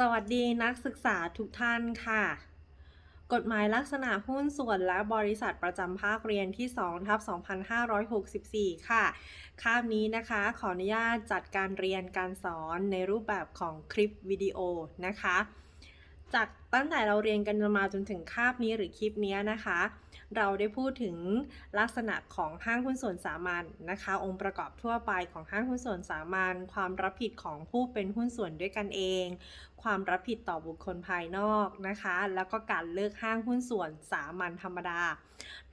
สวัสดีนักศึกษาทุกท่านค่ะ กฎหมายลักษณะหุ้นส่วนและบริษัทประจำภาคเรียนที่2ทับ2564 ค่ะคาบนี้นะคะขออนุญาตจัดการเรียนการสอนในรูปแบบของคลิปวิดีโอนะคะ จากตั้งแต่เราเรียนกันมาจนถึงคาบนี้หรือคลิปนี้นะคะ เราได้พูดถึงลักษณะของห้างหุ้นส่วนสามัญนะคะ องค์ประกอบทั่วไปของห้างหุ้นส่วนสามัญความรับผิดของผู้เป็นหุ้นส่วนด้วยกันเอง ความรับผิดต่อบุคคลภายนอกนะคะ แล้วก็การเลิกห้างหุ้นส่วนสามัญธรรมดา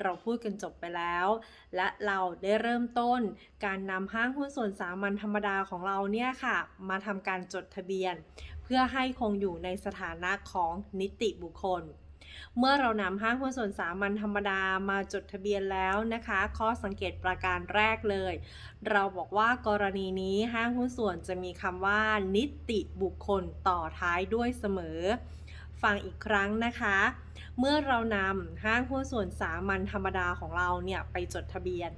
เราพูดกันจบไปแล้ว และเราได้เริ่มต้นการนำห้างหุ้นส่วนสามัญธรรมดาของเราเนี่ยค่ะ มาทำการจดทะเบียน เพื่อให้คงอยู่ในสถานะของนิติบุคคล เมื่อเรานำห้างหุ้นส่วนสามัญธรรมดามาจดทะเบียนแล้วนะคะ ข้อสังเกตประการแรกเลย เราบอกว่ากรณีนี้ห้างหุ้นส่วนจะมีคำว่า นิติบุคคลต่อท้ายด้วยเสมอฟังอีกครั้งนะคะ เมื่อเรานำห้างหุ้นส่วนสามัญธรรมดาของเราเนี่ยไปจดทะเบียน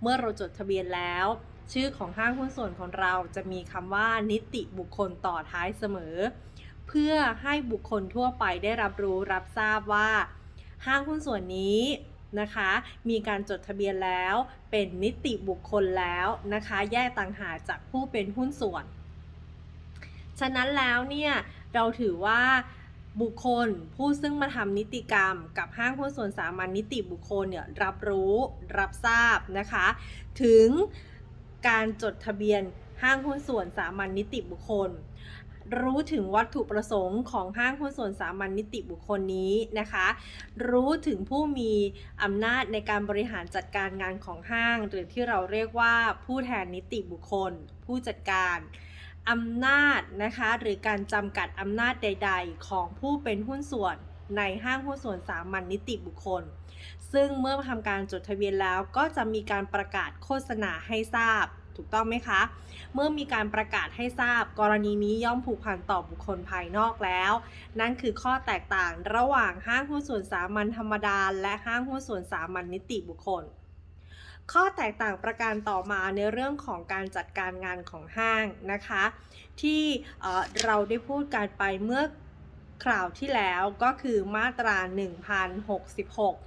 เมื่อเราจดทะเบียนแล้ว ชื่อของห้างหุ้นส่วนของเราจะมีคำว่านิติบุคคลต่อท้ายเสมอ เพื่อให้บุคคลทั่วไปได้รับรู้รับทราบว่า ห้างหุ้นส่วนนี้นะคะ มีการจดทะเบียนแล้วเป็นนิติบุคคลแล้วนะคะ แยกต่างหากจากผู้เป็นหุ้นส่วน ฉะนั้นแล้วเนี่ยเราถือว่าบุคคลผู้ซึ่งมาทำนิติกรรม กับห้างหุ้นส่วนสามัญนิติบุคคลเนี่ยรับรู้รับทราบนะคะ ถึง การจดทะเบียนห้างหุ้นส่วนสามัญนิติบุคคล รู้ถึงวัตถุประสงค์ของห้างหุ้นส่วนสามัญนิติบุคคลนี้นะคะ รู้ถึงผู้มีอำนาจในการบริหารจัดการงานของห้าง หรือที่เราเรียกว่าผู้แทนนิติบุคคล ผู้จัดการอำนาจนะคะหรือการจำกัดอำนาจใด ๆ ของผู้เป็นหุ้นส่วนในห้างหุ้นส่วนสามัญนิติบุคคล ซึ่งเมื่อทำการจดทะเบียนแล้วก็จะมีการประกาศโฆษณาให้ทราบถูกต้องไหมคะ เมื่อมีการประกาศให้ทราบ กรณีนี้ย่อมผูกพันต่อบุคคลภายนอกแล้ว นั่นคือข้อแตกต่างระหว่างห้างหุ้นส่วนสามัญธรรมดา และห้างหุ้นส่วนสามัญนิติบุคคล ข้อแตกต่างประการต่อมาในเรื่องของการจัดการงานของห้างนะคะ ที่เอ่อเราได้พูดกันไปเมื่อคราวที่แล้วก็คือมาตรา 1066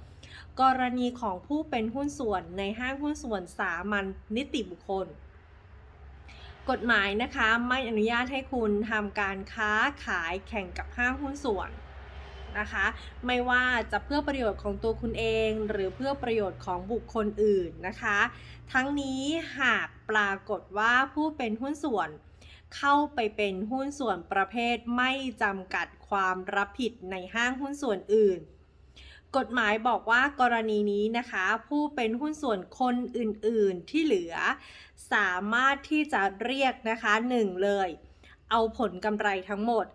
กรณีของผู้เป็นหุ้นส่วนในห้างหุ้นส่วนสามัญนิติบุคคล กฎหมายนะคะไม่อนุญาตให้คุณทำการค้าขายแข่งกับห้างหุ้นส่วนนะคะไม่ว่าจะเพื่อประโยชน์ของตัวคุณเอง หรือเพื่อประโยชน์ของบุคคลอื่นนะคะ ทั้งนี้หากปรากฏว่าผู้เป็นหุ้นส่วน เข้าไปเป็นหุ้นส่วนประเภทไม่จำกัดความรับผิดในห้างหุ้นส่วนอื่น กฎหมายบอกว่ากรณีนี้นะคะ ผู้เป็นหุ้นส่วนคนอื่นๆที่เหลือ สามารถที่จะเรียกนะคะ 1 เลย เอาผลกำไรทั้งหมด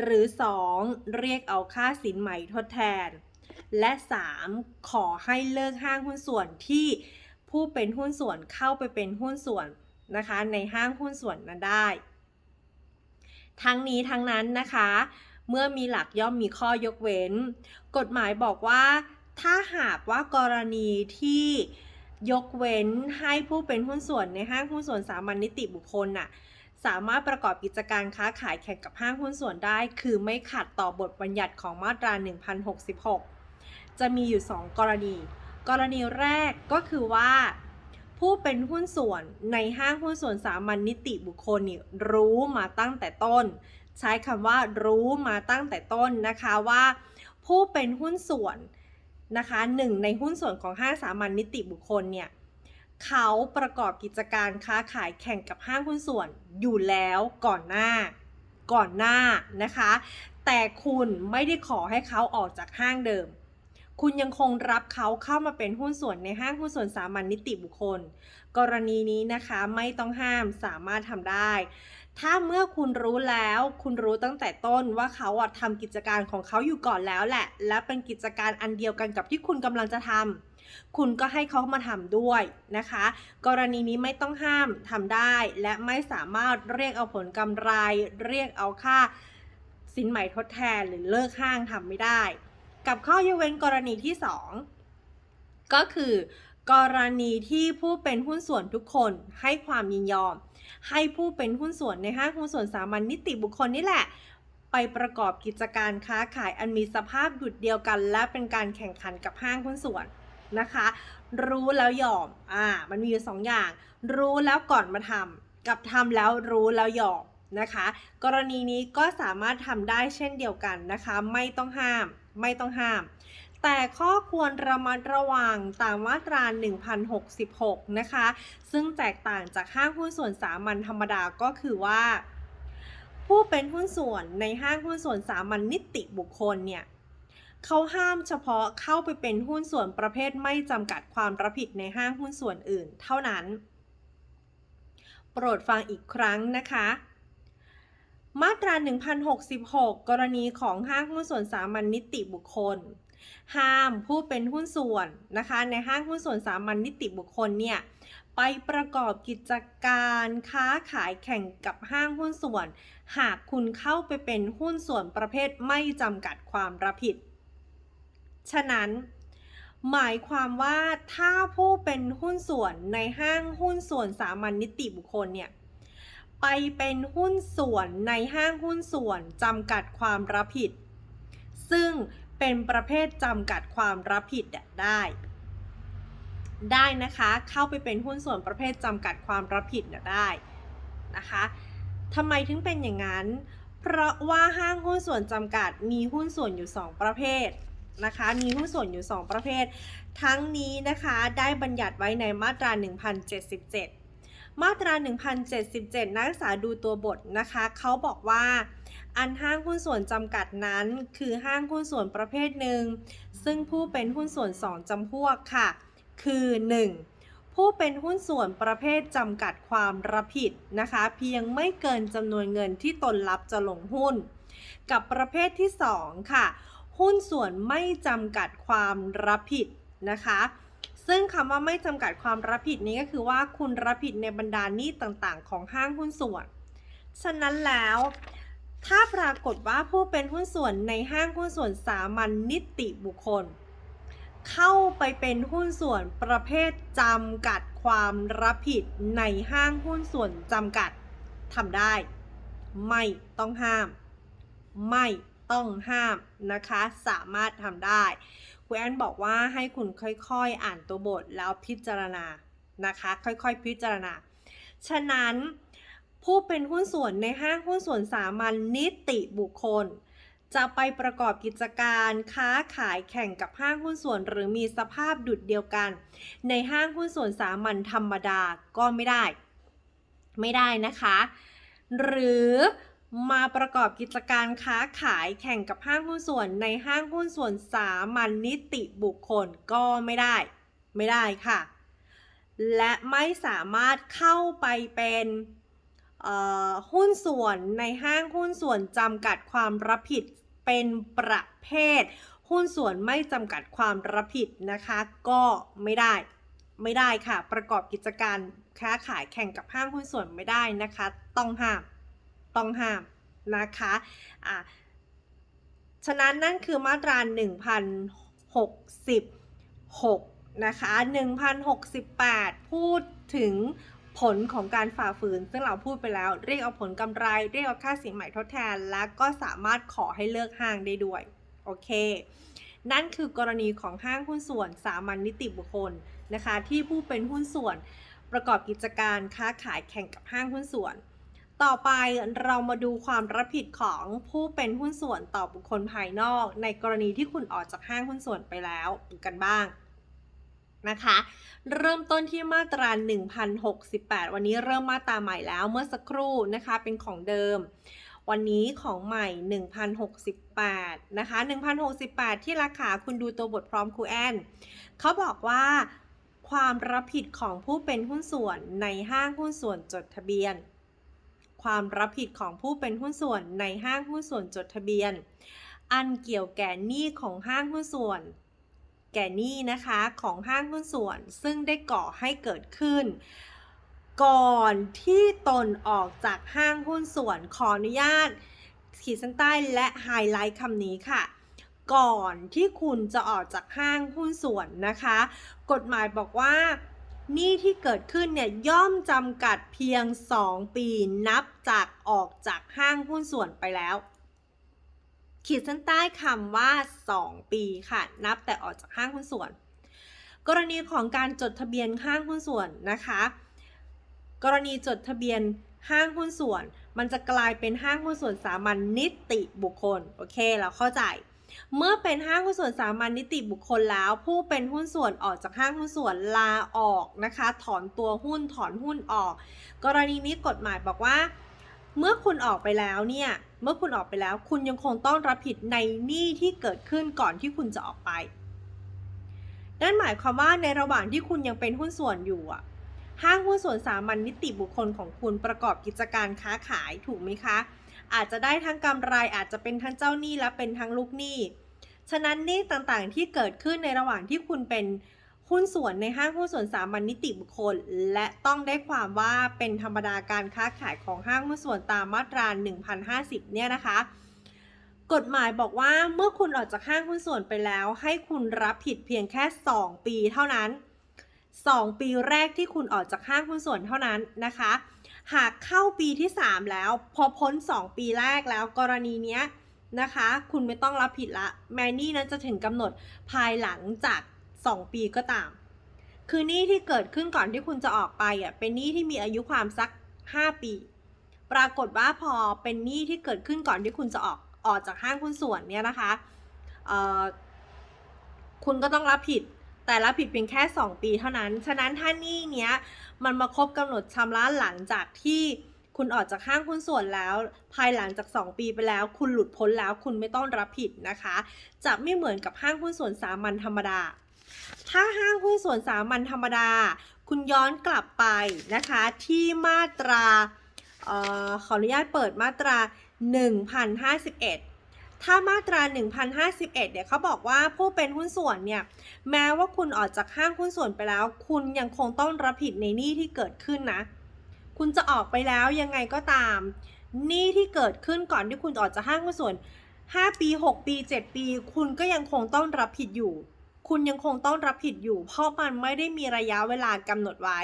หรือ 2 เรียกเอาค่าสินไหม่ทดแทน และ 3 ขอให้เลิกห้างหุ้นส่วนที่ผู้เป็นหุ้นส่วนเข้าไปเป็นหุ้นส่วนนะคะ ในห้างหุ้นส่วนนั้นได้ ทั้งนี้ทั้งนั้นนะคะ เมื่อมีหลักย่อมมีข้อยกเว้น กฎหมายบอกว่า ถ้าหากว่ากรณีที่ยกเว้นให้ผู้เป็นหุ้นส่วนในห้างหุ้นส่วนสามัญนิติบุคคลน่ะสามารถประกอบกิจการค้าขายแข่งกับห้างหุ้นส่วนได้ คือไม่ขัดต่อบทบัญญัติของมาตรา 1066 จะมีอยู่ 2 กรณี กรณีแรกก็คือว่า ผู้เป็นหุ้นส่วนในห้างหุ้นส่วนสามัญนิติบุคคลนี่รู้มาตั้งแต่ต้น ใช้คำว่ารู้มาตั้งแต่ต้นนะคะว่าผู้เป็นหุ้นส่วนนะคะหนึ่งในหุ้นส่วนของห้างสามัญนิติบุคคลเนี่ยเขาประกอบกิจการค้าขายแข่งกับห้างหุ้นส่วนอยู่แล้วก่อนหน้า ก่อนหน้านะคะ แต่คุณไม่ได้ขอให้เขาออกจากห้างเดิม คุณยังคงรับเขาเข้ามาเป็นหุ้นส่วนในห้างหุ้นส่วนสามัญนิติบุคคล กรณีนี้นะคะไม่ต้องห้ามสามารถทำได้ ถ้าเมื่อคุณรู้แล้ว คุณรู้ตั้งแต่ต้นว่าเขาอะทำกิจการของเขาอยู่ก่อนแล้วแหละ และเป็นกิจการอันเดียวกันกับที่คุณกำลังจะทำคุณก็ให้เขามาทำด้วยนะคะ กรณีนี้ไม่ต้องห้ามทำได้ และไม่สามารถเรียกเอาผลกำไร เรียกเอาค่าสินไหม่ทดแทนหรือเลิกห้างทำไม่ได้ กับข้อยกเว้นกรณีที่ 2 ก็คือ กรณีที่ผู้เป็นหุ้นส่วนทุกคนให้ความยินยอม ให้ผู้เป็นหุ้นส่วนในห้างหุ้นส่วนสามัญนิติบุคคลนี่แหละ ไปประกอบกิจการค้าขายอันมีสภาพดุดเดียวกัน และเป็นการแข่งขันกับห้างหุ้นส่วนนะคะ รู้แล้วยอมอ่ามันมีอยู่สองอย่าง รู้แล้วก่อนมาทำกับทำแล้วรู้แล้วยอมนะคะ กรณีนี้ก็สามารถทำได้เช่นเดียวกันนะคะ ไม่ต้องห้าม ไม่ต้องห้าม แต่ข้อควรระมัดระวังตามมาตรา 1066 นะคะ ซึ่งแตกต่างจากห้างหุ้นส่วนสามัญธรรมดาก็คือว่า ผู้เป็นหุ้นส่วนในห้างหุ้นส่วนสามัญนิติบุคคลเนี่ยเขาห้ามเฉพาะเข้าไปเป็นหุ้นส่วนประเภทไม่จำกัดความรับผิดในห้างหุ้นส่วนอื่น เท่านั้น โปรดฟังอีกครั้งนะคะ มาตรา 1066 กรณีของห้างหุ้นส่วนสามัญนิติบุคคล ห้ามผู้เป็นหุ้นส่วนนะคะในห้างหุ้นส่วนสามัญนิติบุคคลเนี่ยไปประกอบกิจการค้าขายแข่งกับห้างหุ้นส่วน หากคุณเข้าไปเป็นหุ้นส่วนประเภทไม่จำกัดความรับผิด ฉะนั้น หมายความว่าถ้าผู้เป็นหุ้นส่วนในห้างหุ้นส่วนสามัญนิติบุคคลเนี่ยไปเป็นหุ้นส่วนในห้างหุ้นส่วนจำกัดความรับผิด ซึ่ง เป็นประเภทจำกัดความรับผิดได้ ได้นะคะ เข้าไปเป็นหุ้นส่วนประเภทจำกัดความรับผิดได้นะคะทำไมถึงเป็นอย่างนั้น เพราะว่าห้างหุ้นส่วนจำกัดมีหุ้นส่วนอยู่ 2 ประเภทนะคะ มีหุ้นส่วนอยู่ 2 ประเภท ทั้งนี้นะคะได้บัญญัติไว้ในมาตรา 1077 มาตรา 1077 นักศึกษาดูตัวบทนะคะ เขาบอกว่า อันห้างหุ้นส่วนจำกัดนั้น คือห้างหุ้นส่วนประเภทหนึ่ง ซึ่งผู้เป็นหุ้นส่วน2จำพวกค่ะ คือ 1. ผู้เป็นหุ้นส่วนประเภทจำกัดความรับผิดนะคะ เพียงไม่เกินจำนวนเงินที่ตนรับจะลงหุ้น กับประเภทที่ 2 ค่ะ หุ้นส่วนไม่จำกัดความรับผิดนะคะซึ่งคำว่าไม่จำกัดความรับผิดนี้ก็คือว่าคุณรับผิดในบรรดาหนี้ต่างๆ ของห้างหุ้นส่วน ฉะนั้นแล้ว ถ้าปรากฏว่าผู้เป็นหุ้นส่วนในห้างหุ้นส่วนสามัญนิติบุคคล เข้าไปเป็นหุ้นส่วนประเภทจำกัดความรับผิดในห้างหุ้นส่วนจำกัดทำได้ ไม่ต้องห้าม ไม่ต้องห้ามนะคะ สามารถทำได้ครูแอนบอกว่าให้คุณค่อยๆ อ่านตัวบทแล้วพิจารณานะคะ ค่อยๆ พิจารณา ฉะนั้น ผู้เป็นหุ้นส่วนในห้างหุ้นส่วนสามัญนิติบุคคล จะไปประกอบกิจการค้าขายแข่งกับห้างหุ้นส่วน หรือมีสภาพดุดเดียวกัน ในห้างหุ้นส่วนสามัญธรรมดาก็ไม่ได้ ไม่ได้นะคะ หรือมาประกอบกิจการค้าขายแข่งกับห้างหุ้นส่วนในห้างหุ้นส่วนสามัญนิติบุคคลก็ไม่ได้ ไม่ได้ค่ะ และไม่สามารถเข้าไปเป็น หุ้นส่วนในห้างหุ้นส่วนจำกัดความรับผิดเป็นประเภท หุ้นส่วนไม่จำกัดความรับผิดนะคะ ก็ไม่ได้ไม่ได้ค่ะ ประกอบกิจการค้าขายแข่งกับห้างหุ้นส่วนไม่ได้นะคะ ต้องห้ามต้องห้ามนะคะอะฉะนั้นนั่นคือมาตรา1066 นะคะ 1068 พูดถึง ผลของการฝ่าฝืน ซึ่งเราพูดไปแล้ว เรียกเอาผลกำไร เรียกเอาค่าสินใหม่ทดแทน และก็สามารถขอให้เลิกห้างได้ด้วย โอเค นั่นคือกรณีของห้างหุ้นส่วนสามัญนิติบุคคลนะคะ ที่ผู้เป็นหุ้นส่วน ประกอบกิจการค้าขายแข่งกับห้างหุ้นส่วน ต่อไปเรามาดูความรับผิดของผู้เป็นหุ้นส่วนต่อบุคคลภายนอก ในกรณีที่คุณออกจากห้างหุ้นส่วนไปแล้วกันบ้าง นะคะ เริ่มต้นที่มาตรา 1068 วันนี้เริ่มมาตราใหม่แล้วเมื่อสักครู่นะคะเป็นของเดิม วันนี้ของใหม่ 1068 นะคะ 1068 ที่ราคาคุณดูตัวบทพร้อมครูแอนเขาบอกว่าความรับผิดของผู้เป็นหุ้นส่วนในห้างหุ้นส่วนจดทะเบียน ความรับผิดของผู้เป็นหุ้นส่วนในห้างหุ้นส่วนจดทะเบียน อันเกี่ยวแก่หนี้ของห้างหุ้นส่วน แก่หนี้นะคะของห้างหุ้นส่วนซึ่งได้ก่อให้เกิดขึ้น ก่อนที่ตนออกจากห้างหุ้นส่วนขออนุญาต ขีดเส้นใต้และไฮไลท์คำนี้ค่ะ ก่อนที่คุณจะออกจากห้างหุ้นส่วนนะคะ กฎหมายบอกว่าหนี้ที่เกิดขึ้นเนี่ยย่อมจำกัดเพียง 2 ปีนับจากออกจากห้างหุ้นส่วนไปแล้ว ขีดเส้นใต้คำว่า 2 ปีค่ะ นับแต่ออกจากห้างหุ้นส่วน กรณีของการจดทะเบียนห้างหุ้นส่วนนะคะ กรณีจดทะเบียนห้างหุ้นส่วน มันจะกลายเป็นห้างหุ้นส่วนสามัญนิติบุคคล โอเค เราเข้าใจ เมื่อเป็นห้างหุ้นส่วนสามัญนิติบุคคลแล้ว ผู้เป็นหุ้นส่วนออกจากห้างหุ้นส่วนลาออกนะคะ ถอนตัวหุ้นถอนหุ้นออก กรณีนี้กฎหมายบอกว่า เมื่อคุณออกไปแล้วเนี่ย เมื่อคุณออกไปแล้ว คุณยังคงต้องรับผิดในหนี้ที่เกิดขึ้นก่อนที่คุณจะออกไป นั่นหมายความว่าในระหว่างที่คุณยังเป็นหุ้นส่วนอยู่อะห้างหุ้นส่วนสามัญนิติบุคคลของคุณประกอบกิจการค้าขายถูกไหมคะ อาจจะได้ทั้งกำไรอาจจะเป็นทั้งเจ้าหนี้และเป็นทั้งลูกหนี้ ฉะนั้นหนี้ต่างๆที่เกิดขึ้นในระหว่างที่คุณเป็น หุ้นส่วนในห้างหุ้นส่วนสามัญนิติบุคคล และต้องได้ความว่าเป็นธรรมดาการค้าขายของห้างหุ้นส่วนตามมาตรา 1050 เนี่ยนะคะ กฎหมายบอกว่าเมื่อคุณออกจากห้างหุ้นส่วนไปแล้ว ให้คุณรับผิดเพียงแค่ 2 ปีเท่านั้น 2 ปีแรกที่คุณออกจากห้างหุ้นส่วนเท่านั้นนะคะ หากเข้าปีที่ 3 แล้ว พอพ้น 2 ปีแรกแล้วกรณีเนี้ยนะคะ คุณไม่ต้องรับผิดละ แมนนี่นั้นจะถึงกำหนดภายหลังจาก 2 ปีก็ตาม คือหนี้ที่เกิดขึ้นก่อนที่คุณจะออกไปอะเป็นหนี้ที่มีอายุความสัก 5 ปี ปรากฏว่าพอเป็นหนี้ที่เกิดขึ้นก่อนที่คุณจะออกออกจากห้างหุ้นส่วนเนี่ยนะคะเอ่อคุณก็ต้องรับผิดแต่รับผิดเพียงแค่ 2 ปีเท่านั้น ฉะนั้นถ้าหนี้เนี้ยมันมาครบกำหนดชำระหลังจากที่คุณออกจากห้างหุ้นส่วนแล้ว ภายหลังจาก 2 ปีไปแล้ว คุณหลุดพ้นแล้ว คุณไม่ต้องรับผิดนะคะ จะไม่เหมือนกับห้างหุ้นส่วนสามัญธรรมดา ถ้าห้างหุ้นส่วนสามัญธรรมดา คุณย้อนกลับไปนะคะ ที่มาตราออขออนุญาตเปิดมาตรา 1051 ถ้ามาตรา 1051 เนี่ยเขาบอกว่าผู้เป็นหุ้นส่วนเนี่ย แม้ว่าคุณออกจากห้างหุ้นส่วนไปแล้ว คุณยังคงต้องรับผิดในหนี้ที่เกิดขึ้นนะ คุณจะออกไปแล้วยังไงก็ตามหนี้ที่เกิดขึ้นก่อนที่คุณออกจากห้างหุ้นส่วน 5 ปี 6 ปี 7 ปี คุณก็ยังคงต้องรับผิดอยู่ คุณยังคงต้องรับผิดอยู่ เพราะมันไม่ได้มีระยะเวลากำหนดไว้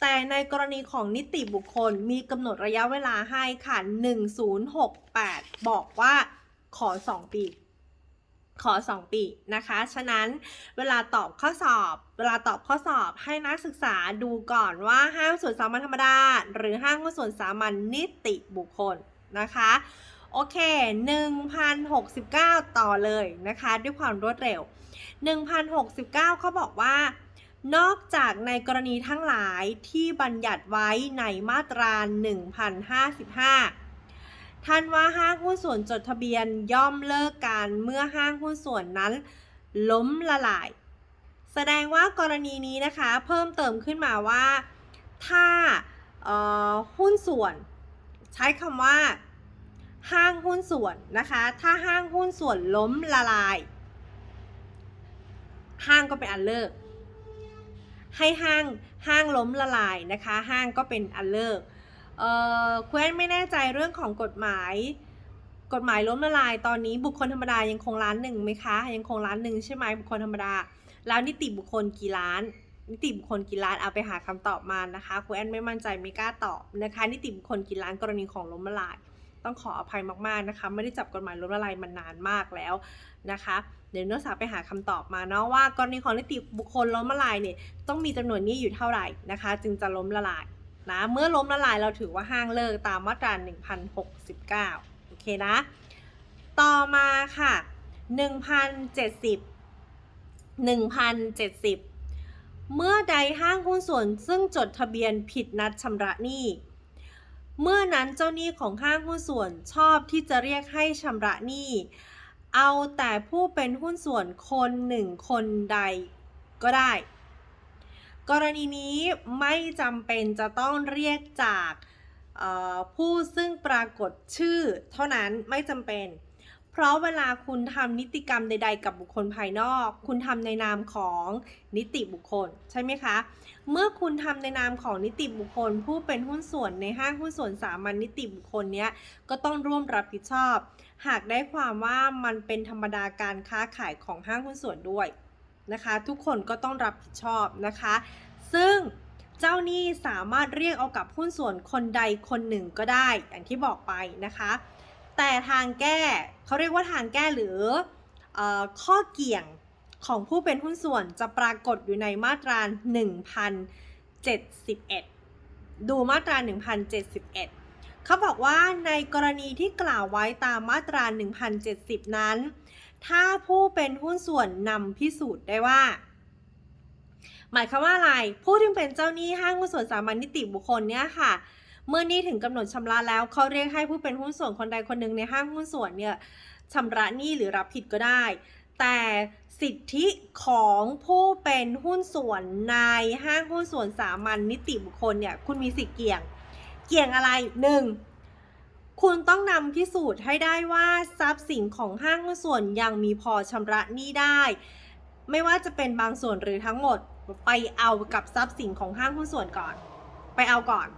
แต่ในกรณีของนิติบุคคลมีกำหนดระยะเวลาให้ค่ะ 1068 บอกว่าขอ 2 ปี ขอ 2 ปีนะคะ ฉะนั้นเวลาตอบข้อสอบ เวลาตอบข้อสอบให้นักศึกษาดูก่อนว่าห้างส่วนสามัญธรรมดา หรือห้างส่วนสามัญนิติบุคคลนะคะโอเค 1,069 ต่อเลยนะคะ ด้วยความรวดเร็ว 1,069 เขาบอกว่า นอกจากในกรณีทั้งหลายที่บัญญัติไว้ในมาตรา 1,055 ท่านว่าห้างหุ้นส่วนจดทะเบียนย่อมเลิกการเมื่อห้างหุ้นส่วนนั้น ล้มละลาย แสดงว่ากรณีนี้นะคะเพิ่มเติมขึ้นมาว่า ถ้าหุ้นส่วน ใช้คำว่า ห้างหุ้นส่วนนะคะ ถ้าห้างหุ้นส่วนล้มละลาย ห้างก็เป็นอันเลิก ให้ห้างห้างล้มละลายนะคะ ห้างก็เป็นอันเลิกเออคุณแอนไม่แน่ใจเรื่องของกฎหมาย กฎหมายล้มละลาย ตอนนี้บุคคลธรรมดายังคงล้านหนึ่งไหมคะ ยังคงล้านหนึ่งใช่ไหมบุคคลธรรมดา แล้วนิติบุคคลกี่ล้าน นิติบุคคลกี่ล้านเอาไปหาคำตอบมานะคะคุณแอนไม่มั่นใจไม่กล้าตอบนะคะ นิติบุคคลกี่ล้านกรณีของล้มละลาย ต้องขออภัยมากๆนะคะ ไม่ได้จับกฎหมายล้มละลายมานานมากแล้ว นะคะ เดี๋ยวนักศึกษาไปหาคำตอบมาเนาะว่ากรณีของนิติบุคคลล้มละลายเนี่ยต้องมีจำนวนหนี้อยู่เท่าไหร่นะคะ จึงจะล้มละลายนะเมื่อล้มละลายเราถือว่าห้างเลิกตามมาตรา 1069 โอเคนะ ต่อมาค่ะ 1,070 1,070 เมื่อใดห้างหุ้นส่วนซึ่งจดทะเบียนผิดนัดชำระหนี้เมื่อนั้นเจ้าหนี้ของห้างหุ้นส่วนชอบที่จะเรียกให้ชำระหนี้ เอาแต่ผู้เป็นหุ้นส่วนคนหนึ่งคนใดก็ได้ กรณีนี้ไม่จำเป็นจะต้องเรียกจากผู้ซึ่งปรากฏชื่อเท่านั้นไม่จำเป็น เพราะเวลาคุณทำนิติกรรมใด ๆ กับบุคคลภายนอก คุณทำในนามของนิติบุคคลใช่ไหมคะ เมื่อคุณทำในนามของนิติบุคคล ผู้เป็นหุ้นส่วนในห้างหุ้นส่วนสามัญนิติบุคคลเนี้ยก็ต้องร่วมรับผิดชอบ หากได้ความว่ามันเป็นธรรมดาการค้าขายของห้างหุ้นส่วนด้วยนะคะ ทุกคนก็ต้องรับผิดชอบนะคะ ซึ่งเจ้าหนี้สามารถเรียกเอากับหุ้นส่วนคนใดคนหนึ่งก็ได้อย่างที่บอกไปนะคะ แต่ทางแก้เขาเรียกว่าทางแก้หรืออข้อเกี่ยงของผู้เป็นหุ้นส่วนจะปรากฏอยู่ในมาตรา1071 ดูมาตรา1071 เขาบอกว่าในกรณีที่กล่าวไว้ตามมาตรา 1070 นั้น ถ้าผู้เป็นหุ้นส่วนนำพิสูจน์ได้ว่า หมายความว่าอะไร ผู้ที่เป็นเจ้าหนี้ห้างหุ้นส่วนสามัญนิติบุคคลเนี่ยค่ะเมื่อหนี้ถึงกำหนดชำระแล้วเขาเรียกให้ผู้เป็นหุ้นส่วนคนใดคนหนึ่งในห้างหุ้นส่วนเนี่ยชำระหนี้หรือรับผิดก็ได้ แต่สิทธิของผู้เป็นหุ้นส่วนในห้างหุ้นส่วนสามัญนิติบุคคลเนี่ยคุณมีสิทธิเกี่ยง เกี่ยงอะไรหนึ่งคุณต้องนำพิสูจน์ให้ได้ว่าทรัพย์สินของห้างหุ้นส่วนยังมีพอชำระหนี้ได้ ไม่ว่าจะเป็นบางส่วนหรือทั้งหมดไปเอากับทรัพย์สินของห้างหุ้นส่วนก่อน ไปเอาก่อน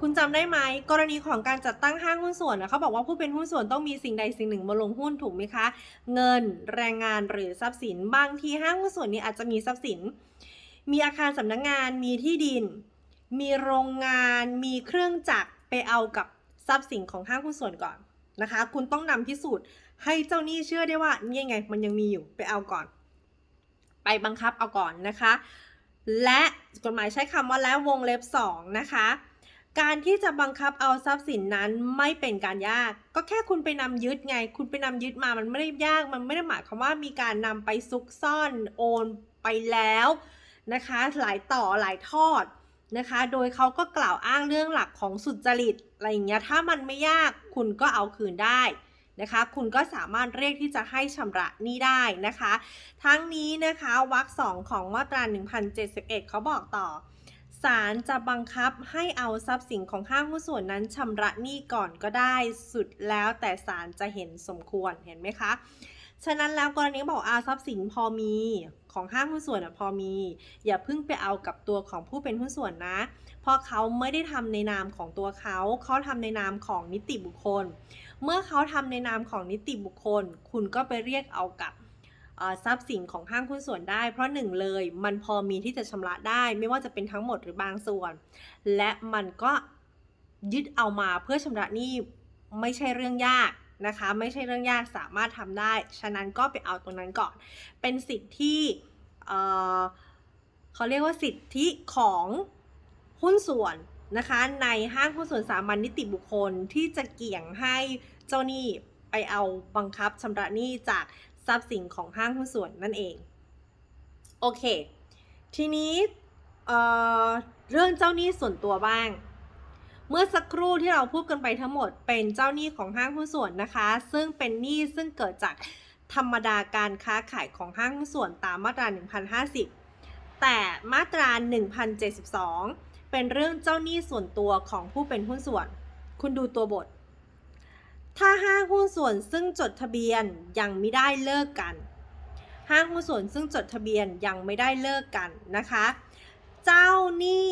คุณจำได้ไหมกรณีของการจัดตั้งห้างหุ้นส่วนนะเขาบอกว่าผู้เป็นหุ้นส่วนต้องมีสิ่งใดสิ่งหนึ่งมาลงหุ้นถูกไหมคะ เงินแรงงานหรือทรัพย์สินบางทีห้างหุ้นส่วนนี้อาจจะมีทรัพย์สิน มีอาคารสำนักงงานมีที่ดิน มีโรงงานมีเครื่องจักรไปเอากับทรัพย์สินของห้างหุ้นส่วนก่อนนะคะ คุณต้องนำพิสูจน์ให้เจ้าหนี้เชื่อได้ว่านี่ไงมันยังมีอยู่ไปเอาก่อน ไปบังคับเอาก่อนนะคะ และกฎหมายใช้คำว่าและวงเล็บ 2 นะคะ การที่จะบังคับเอาทรัพย์สินนั้นไม่เป็นการยาก ก็แค่คุณไปนำยึดไง คุณไปนำยึดมามันไม่ได้ยาก มันไม่ได้หมายความว่ามีการนำไปซุกซ่อนโอนไปแล้วนะคะ หลายต่อหลายทอด นะคะ โดยเขาก็กล่าวอ้างเรื่องหลักของสุจริตอะไรอย่างเงี้ย ถ้ามันไม่ยากคุณก็เอาคืนได้นะคะ คุณก็สามารถเรียกที่จะให้ชำระหนี้ได้นะคะ ทั้งนี้นะคะวรรคสองของมาตรา 1071 เขาบอกต่อศาลจะบังคับให้เอาทรัพย์สินของห้างหุ้นส่วนนั้นชำระหนี้ก่อนก็ได้ สุดแล้วแต่ศาลจะเห็นสมควรเห็นไหมคะ ฉะนั้นแล้วกรณีบอกอาทรัพย์สินพอมีของห้างหุ้นส่วนพอมี อย่าเพิ่งไปเอากับตัวของผู้เป็นหุ้นส่วนนะ เพราะเขาไม่ได้ทำในนามของตัวเขา เขาทำในนามของนิติบุคคล เมื่อเขาทำในนามของนิติบุคคล คุณก็ไปเรียกเอากับทรัพย์สินของห้างหุ้นส่วนได้ เพราะหนึ่งเลยมันพอมีที่จะชำระได้ ไม่ว่าจะเป็นทั้งหมดหรือบางส่วน และมันก็ยึดเอามาเพื่อชำระหนี้ไม่ใช่เรื่องยาก นะคะ ไม่ใช่เรื่องยากสามารถทำได้ ฉะนั้นก็ไปเอาตรงนั้นก่อน เป็นสิทธิที่เขาเรียกว่าสิทธิของหุ้นส่วนนะคะในห้างหุ้นส่วนสามัญนิติบุคคลที่จะเกี่ยงให้เจ้าหนี้ไปเอาบังคับชำระหนี้จากทรัพย์สินของห้างหุ้นส่วนนั่นเอง โอเค ทีนี้เเรื่องเจ้าหนี้ส่วนตัวบ้าง เมื่อสักครู่ที่เราพูดกันไปทั้งหมดเป็นเจ้าหนี้ของห้างหุ้นส่วนนะคะ ซึ่งเป็นหนี้ซึ่งเกิดจากธรรมดาการค้าขายของห้างหุ้นส่วนตามมาตรา 1050 แต่มาตรา 1072 เป็นเรื่องเจ้าหนี้ส่วนตัวของผู้เป็นหุ้นส่วน คุณดูตัวบท ถ้าห้างหุ้นส่วนซึ่งจดทะเบียนยังไม่ได้เลิกกัน ห้างหุ้นส่วนซึ่งจดทะเบียนยังไม่ได้เลิกกันนะคะ เจ้าหนี้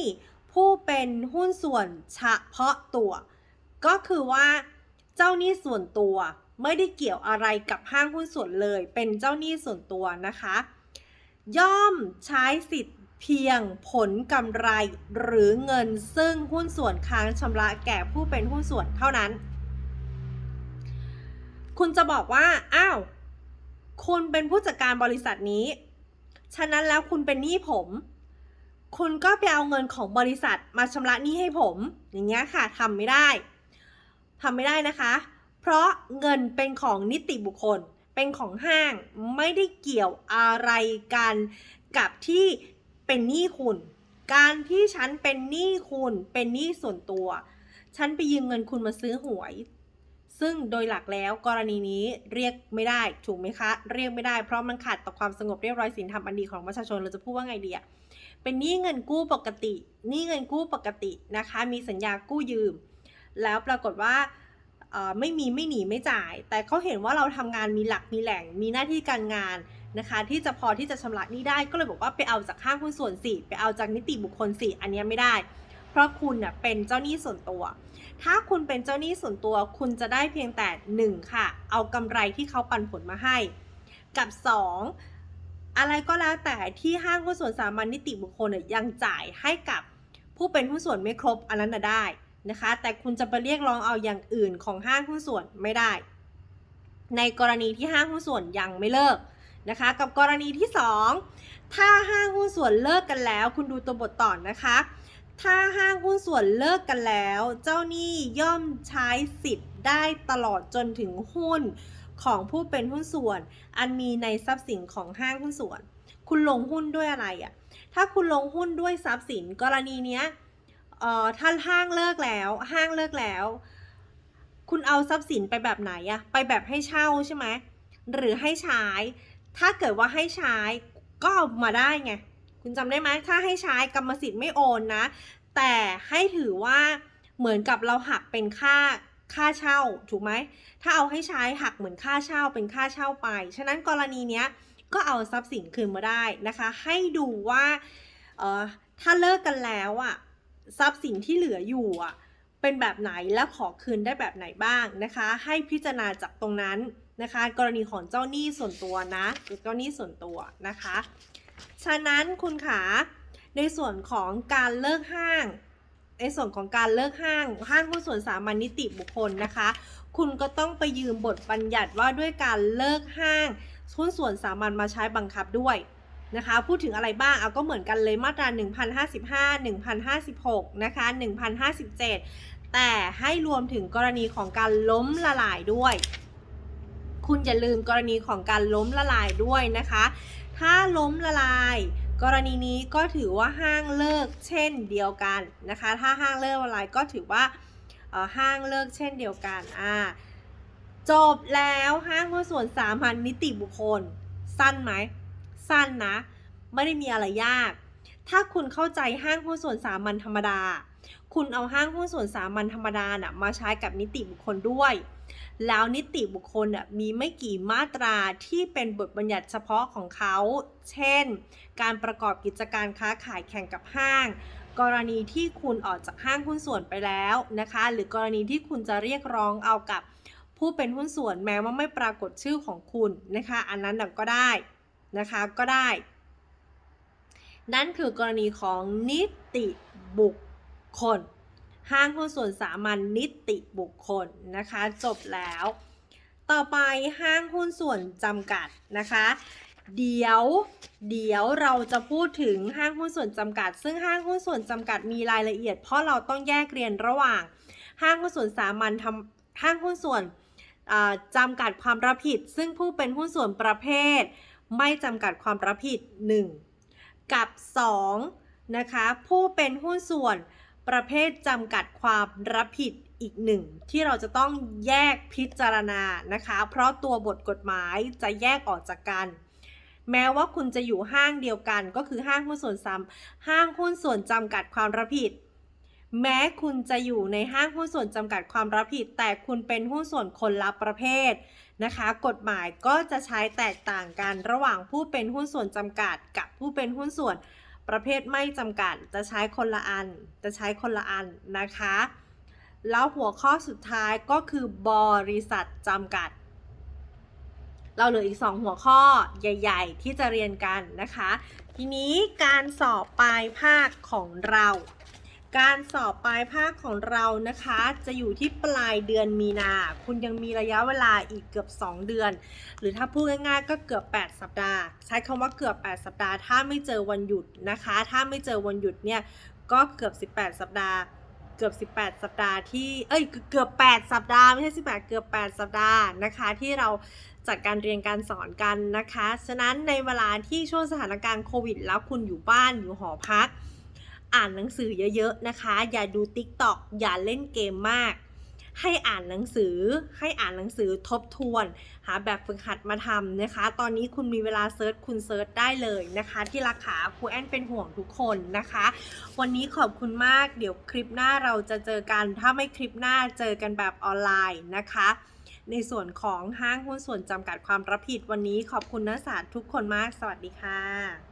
ผู้เป็นหุ้นส่วนเฉพาะตัว ก็คือว่าเจ้าหนี้ส่วนตัวไม่ได้เกี่ยวอะไรกับห้างหุ้นส่วนเลย เป็นเจ้าหนี้ส่วนตัวนะคะ ย่อมใช้สิทธิ์เพียงผลกำไรหรือเงินซึ่งหุ้นส่วนค้างชำระแก่ผู้เป็นหุ้นส่วนเท่านั้น คุณจะบอกว่า อ้าว คุณเป็นผู้จัดการบริษัทนี้ ฉะนั้นแล้วคุณเป็นหนี้ผม คุณก็ไปเอาเงินของบริษัทมาชำระหนี้ให้ผม อย่างเงี้ยค่ะทำไม่ได้ทำไม่ได้นะคะ เพราะเงินเป็นของนิติบุคคล เป็นของห้างไม่ได้เกี่ยวอะไรกันกับที่เป็นหนี้คุณ การที่ฉันเป็นหนี้คุณเป็นหนี้ส่วนตัว ฉันไปยืมเงินคุณมาซื้อหวย ซึ่งโดยหลักแล้วกรณีนี้เรียกไม่ได้ถูกไหมคะ เรียกไม่ได้เพราะมันขัดต่อความสงบเรียบร้อยศีลธรรมอันดีของประชาชนเราจะพูดว่าไงดีอะ เป็นหนี้เงินกู้ปกติหนี้เงินกู้ปกตินะคะ มีสัญญากู้ยืม แล้วปรากฏว่าไม่มีไม่หนีไม่จ่าย แต่เขาเห็นว่าเราทำงานมีหลักมีแหล่งมีหน้าที่การงานนะคะ ที่จะพอที่จะชำระหนี้ได้ก็เลยบอกว่าไปเอาจากห้างหุ้นส่วนสิไปเอาจากนิติบุคคลสิอันนี้ไม่ได้ เพราะคุณเน่ยเป็นเจ้าหนี้ส่วนตัว ถ้าคุณเป็นเจ้าหนี้ส่วนตัว คุณจะได้เพียงแต่1ค่ะ เอากำไรที่เขาปันผลมาให้ กับ 2 อะไรก็แล้วแต่ที่ห้างหุ้นส่วนสามัญนิติบุคคลเนี่ยยังจ่ายให้กับผู้เป็นหุ้นส่วนไม่ครบอันนั้นน่ะได้นะคะ แต่คุณจะไปเรียกร้องเอาอย่างอื่นของห้างหุ้นส่วนไม่ได้ ในกรณีที่ห้างหุ้นส่วนยังไม่เลิกนะคะ กับกรณีที่ 2 ถ้าห้างหุ้นส่วนเลิกกันแล้ว คุณดูตัวบทต่อนนะคะ ถ้าห้างหุ้นส่วนเลิกกันแล้ว เจ้าหนี้ย่อมใช้สิทธิ์ได้ตลอดจนถึงหุ้น ของผู้เป็นหุ้นส่วน อันมีในทรัพย์สินของห้างหุ้นส่วน คุณลงหุ้นด้วยอะไรอะ่ะ ถ้าคุณลงหุ้นด้วยทรัพย์สินกรณีเนี้ยเอ่อถ้าห้างเลิกแล้วห้างเลิกแล้ว คุณเอาทรัพย์สินไปแบบไหนอะไปแบบให้เช่าใช่ไหมหรือให้ใช้ ถ้าเกิดว่าให้ใช้ก็เอามาได้ไงคุณจำได้ไหมถ้าให้ใช้กรรมสิทธิ์ไม่โอนนะ แต่ให้ถือว่าเหมือนกับเราหักเป็นค่า ค่าเช่าถูกไหมถ้าเอาให้ใช้หักเหมือนค่าเช่าเป็นค่าเช่าไป ฉะนั้นกรณีเนี้ยก็เอาทรัพย์สินคืนมาได้นะคะ ให้ดูว่าเออถ้าเลิกกันแล้วอะทรัพย์สินที่เหลืออยู่อะเป็นแบบไหนและขอคืนได้แบบไหนบ้างนะคะ ให้พิจารณาจากตรงนั้นนะคะ กรณีของเจ้าหนี้ส่วนตัวนะเจ้าหนี้ส่วนตัวนะคะ ฉะนั้นคุณขาในส่วนของการเลิกห้าง ในส่วนของการเลิกห้างห้างหุ้นส่วนสามัญนิติบุคคลนะคะ คุณก็ต้องไปยืมบทบัญญัติว่าด้วยการเลิกห้างหุ้นส่วนสามัญมาใช้บังคับด้วยนะคะพูดถึงอะไรบ้างเอาก็เหมือนกันเลยมาตรา 1055 1056 นะคะ 1057 แต่ให้รวมถึงกรณีของการล้มละลายด้วย คุณอย่าลืมกรณีของการล้มละลายด้วยนะคะ ถ้าล้มละลายกรณีนี้ก็ถือว่าห้างเลิกเช่นเดียวกันนะคะ ถ้าห้างเลิกละลายก็ถือว่าห้างเลิกเช่นเดียวกันอ่าจบแล้วห้างหุ้นส่วนสามัญนิติบุคคล สั้นไหม สั้นนะ ไม่ได้มีอะไรยาก ถ้าคุณเข้าใจห้างหุ้นส่วนสามัญธรรมดา คุณเอาห้างหุ้นส่วนสามัญธรรมดาน่ะมาใช้กับนิติบุคคลด้วย แล้วนิติบุคคลน่ะมีไม่กี่มาตราที่เป็นบทบัญญัติเฉพาะของเขา เช่น การประกอบกิจการค้าขายแข่งกับห้าง กรณีที่คุณออกจากห้างหุ้นส่วนไปแล้วนะคะ หรือกรณีที่คุณจะเรียกร้องเอากับผู้เป็นหุ้นส่วนแม้ว่าไม่ปรากฏชื่อของคุณนะคะ อันนั้นก็ได้นะคะก็ได้ นั่นคือกรณีของนิติบุคคล ห้างหุ้นส่วนสามัญนิติบุคคลนะคะ จบแล้ว ต่อไปห้างหุ้นส่วนจำกัดนะคะ เดี๋ยวเดี๋ยวเราจะพูดถึงห้างหุ้นส่วนจำกัด ซึ่งห้างหุ้นส่วนจำกัดมีรายละเอียด เพราะเราต้องแยกเรียนระหว่าง ห้างหุ้นส่วนสามัญทำห้างหุ้นส่วนจำกัดความรับผิด ซึ่งผู้เป็นหุ้นส่วนประเภท ไม่จำกัดความรับผิด 1 กับ 2 นะคะ ผู้เป็นหุ้นส่วน ประเภทจำกัดความรับผิดอีกหนึ่งที่เราจะต้องแยกพิจารณานะคะ เพราะตัวบทกฎหมายจะแยกออกจากกัน แม้ว่าคุณจะอยู่ห้างเดียวกันก็คือห้างหุ้นส่วนซ้ำห้างหุ้นส่วนจำกัดความรับผิด แม้คุณจะอยู่ในห้างหุ้นส่วนจำกัดความรับผิด แต่คุณเป็นหุ้นส่วนคนละประเภทนะคะ กฎหมายก็จะใช้แตกต่างกันระหว่างผู้เป็นหุ้นส่วนจำกัดกับผู้เป็นหุ้นส่วน ประเภทไม่จำกัดจะใช้คนละอัน จะใช้คนละอันนะคะ แล้วหัวข้อสุดท้ายก็คือบริษัทจำกัด เราเหลืออีก 2 หัวข้อใหญ่ ๆ ที่จะเรียนกันนะคะ ทีนี้การสอบปลายภาคของเรา การสอบปลายภาคของเรานะคะ จะอยู่ที่ปลายเดือนมีนา คุณยังมีระยะเวลาอีกเกือบ 2 เดือน หรือถ้าพูดง่ายๆก็เกือบ 8 สัปดาห์ ใช้คำว่าเกือบ 8 สัปดาห์ ถ้าไม่เจอวันหยุดนะคะ ถ้าไม่เจอวันหยุดเนี่ยก็เกือบ 18 สัปดาห์ เกือบ 18 สัปดาห์ที่ เอ้ย เกือบ 8 สัปดาห์ ไม่ใช่ 18 เกือบ 8 สัปดาห์นะคะ ที่เราจัดการเรียนการสอนกันนะคะ ฉะนั้นในเวลาที่ช่วงสถานการณ์โควิด แล้วคุณอยู่บ้านอยู่หอพัก อ่านหนังสือเยอะๆนะคะ อย่าดู TikTok อย่าเล่นเกมมาก ให้อ่านหนังสือ ให้อ่านหนังสือทบทวน หาแบบฝึกหัดมาทำนะคะ ตอนนี้คุณมีเวลาเซิร์ชคุณเซิร์ชได้เลยนะคะ ที่ราคาครูแอนเป็นห่วงทุกคนนะคะ วันนี้ขอบคุณมาก เดี๋ยวคลิปหน้าเราจะเจอกัน ถ้าไม่คลิปหน้าเจอกันแบบออนไลน์นะคะในส่วนของห้างหุ้นส่วนจำกัดความรับผิดวันนี้ขอบคุณนักศึกษาทุกคนมาก สวัสดีค่ะ